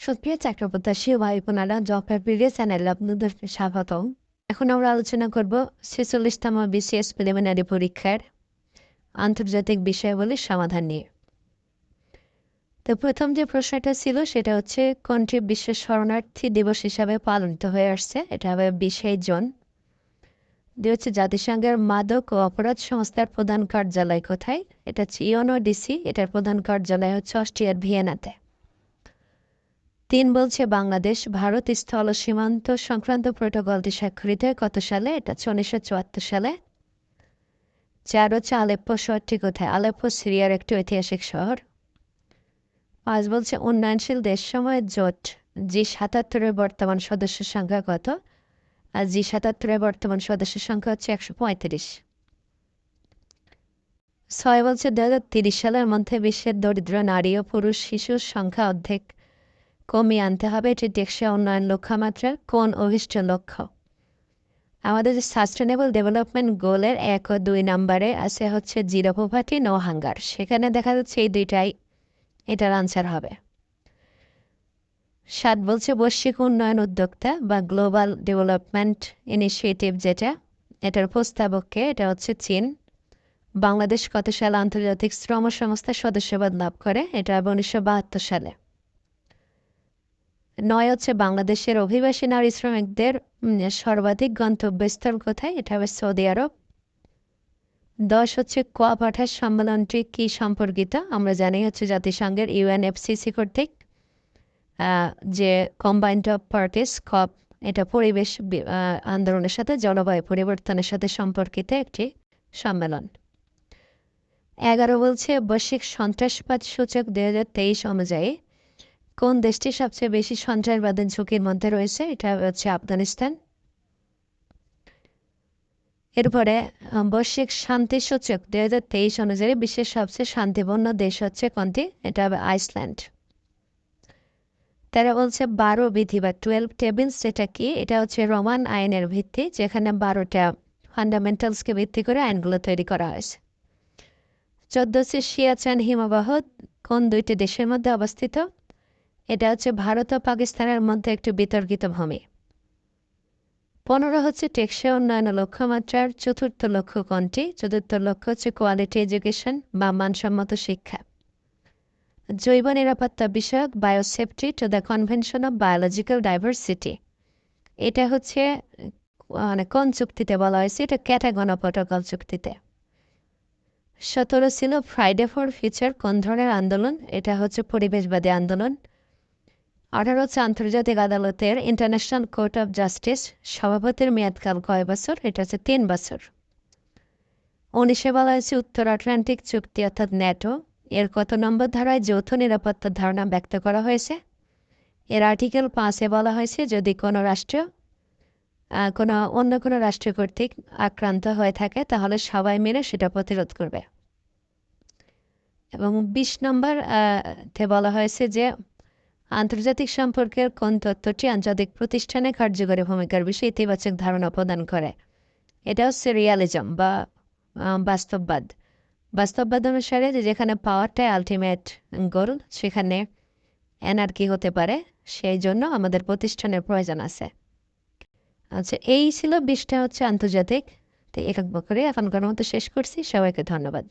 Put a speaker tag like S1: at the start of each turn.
S1: সুপ্রিয় চাকরপ্রত্যাশী ভাই বোনেরা জব প্রিভিয়াস চ্যানেলে আপনাদের স্বাগতম। এখন আমরা আলোচনা করব ছেচল্লিশতম বিসিএস প্রিলিমিনারি পরীক্ষার আন্তর্জাতিক বিষয়াবলীর সমাধান নিয়ে। তো প্রথম যে প্রশ্নটা ছিল, সেটা হচ্ছে, কোনটি বিশ্ব শরণার্থী দিবস হিসাবে পালিত হয়ে আসছে? এটা হবে বিশে জন। দিয়ে হচ্ছে, জাতিসংঘের মাদক ও অপরাধ সংস্থার প্রধান কার্যালয় কোথায়? এটা হচ্ছে ইউনো ডিসি, এটার প্রধান কার্যালয় হচ্ছে অস্ট্রিয়ার ভিয়েনাতে। তিন বলছে বাংলাদেশ, ভারত স্থল সীমান্ত সংক্রান্ত প্রোটোকলটি স্বাক্ষরিত কত সালে? এটা উনিশশো চুয়াত্তর সালে। চার হচ্ছে আলেপ্পো শহরটি কোথায়? আলেপ্পো সিরিয়ার একটি ঐতিহাসিক শহর। পাঁচ বলছে উন্নয়নশীল দেশ সময়ের জোট, জি সাতাত্তরের বর্তমান সদস্যের সংখ্যা কত? আর জি সাতাত্তরের বর্তমান সদস্যের সংখ্যা হচ্ছে একশো পঁয়ত্রিশ। ছয় বলছে দু সালের মধ্যে বিশ্বের দরিদ্র নারী ও পুরুষ শিশুর সংখ্যা অর্ধেক। কমিয়ে আনতে হবে, এটি টেকসই উন্নয়ন লক্ষ্যমাত্রার কোন অভিষ্ট লক্ষ্য? আমাদের যে সাস্টেনেবল ডেভেলপমেন্ট গোলের এক ও দুই নম্বরে আছে হচ্ছে জিরো পোভার্টি নো হাঙ্গার সেখানে দেখা যাচ্ছে এই দুইটাই এটার আনসার হবে। সাত বলছে বৈশ্বিক উন্নয়ন উদ্যোক্তা বা গ্লোবাল ডেভেলপমেন্ট ইনিশিয়েটিভ যেটা, এটার প্রস্তাবককে এটা হচ্ছে চীন। বাংলাদেশ কত সালে আন্তর্জাতিক শ্রম সংস্থার সদস্যপদ লাভ করে, এটা হবে উনিশশো বাহাত্তর সালে। নয় হচ্ছে বাংলাদেশের অভিবাসী নারী শ্রমিকদের সর্বাধিক গন্তব্যস্থল কোথায়? এটা হবে সৌদি আরব। দশ হচ্ছে কোয়া পাঠার সম্মেলনটি কি সম্পর্কিত? আমরা জানি হচ্ছে জাতিসংঘের ইউএনএফসিসি কর্তৃক যে কম্বাইন্ড অফ পার্টিস কপ এটা পরিবেশ আন্দোলনের সাথে জলবায়ু পরিবর্তনের সাথে সম্পর্কিত একটি সম্মেলন। এগারো বলছে বৈশ্বিক সন্ত্রাসবাদ সূচক দুই হাজার তেইশ অনুযায়ী কোন দেশটি সবচেয়ে বেশি সন্ত্রাসবাদের ঝুঁকির মধ্যে রয়েছে? এটা হচ্ছে আফগানিস্তান। এরপরে বৈশ্বিক শান্তি সূচক দুই হাজার তেইশ অনুযায়ী বিশ্বের সবচেয়ে শান্তিপূর্ণ দেশ হচ্ছে কোনটি? এটা হবে আইসল্যান্ড। তারা বলছে বারো বিধি বা টুয়েলভ টেবিলস যেটা কি? এটা হচ্ছে রোমান আইনের ভিত্তি, যেখানে বারোটা ফান্ডামেন্টালসকে ভিত্তি করে আইনগুলো তৈরি করা হয়েছে। চোদ্দ হচ্ছে সিয়াচান হিমবাহ, কোন দুইটি দেশের মধ্যে অবস্থিত? এটা হচ্ছে ভারত ও পাকিস্তানের মধ্যে একটি বিতর্কিত ভূমি। পনেরো হচ্ছে টেকসই উন্নয়ন লক্ষ্যমাত্রার চতুর্থ লক্ষ্য কোনটি? চতুর্থ লক্ষ্য হচ্ছে কোয়ালিটি এডুকেশন বা মানসম্মত শিক্ষা। জৈব নিরাপত্তা বিষয়ক biosafety to the convention of biological diversity এটা হচ্ছে মানে কোন চুক্তিতে বলা হয়েছে? এটা ক্যাটাগন প্রটোকল চুক্তিতে। সতেরো ছিল ফ্রাইডে ফর ফিউচার কোন ধরনের আন্দোলন? এটা হচ্ছে পরিবেশবাদী আন্দোলন। আঠারো আন্তর্জাতিক আদালতের ইন্টারন্যাশনাল কোর্ট অফ জাস্টিস সভাপতির মেয়াদকাল কয় বছর? এটা হচ্ছে তিন বছর। উনিশে বলা হয়েছে উত্তর আটলান্টিক চুক্তি অর্থাৎ ন্যাটো। এর কত নম্বর ধারায় যৌথ নিরাপত্তার ধারণা ব্যক্ত করা হয়েছে? এর আর্টিকেল পাঁচে বলা হয়েছে, যদি কোনো রাষ্ট্র কোনো অন্য কোনো রাষ্ট্র কর্তৃক আক্রান্ত হয়ে থাকে, তাহলে সবাই মিলে সেটা প্রতিরোধ করবে। এবং বিশ নম্বর তে বলা হয়েছে যে আন্তর্জাতিক সম্পর্কের কোন তত্ত্বটি আন্তর্জাতিক প্রতিষ্ঠানে কার্যকরী ভূমিকার বিষয়ে ইতিবাচক ধারণা প্রদান করে? এটা হচ্ছে রিয়ালিজম বা বাস্তববাদ। বাস্তববাদ অনুসারে যেখানে পাওয়ারটাই আলটিমেট গোল সেখানে এনার্কি হতে পারে, সেই জন্য আমাদের প্রতিষ্ঠানের প্রয়োজন আছে। আচ্ছা এই ছিল বিশটা হচ্ছে আন্তর্জাতিক। তো একক করে এখনকার মতো শেষ করছি। সবাইকে ধন্যবাদ।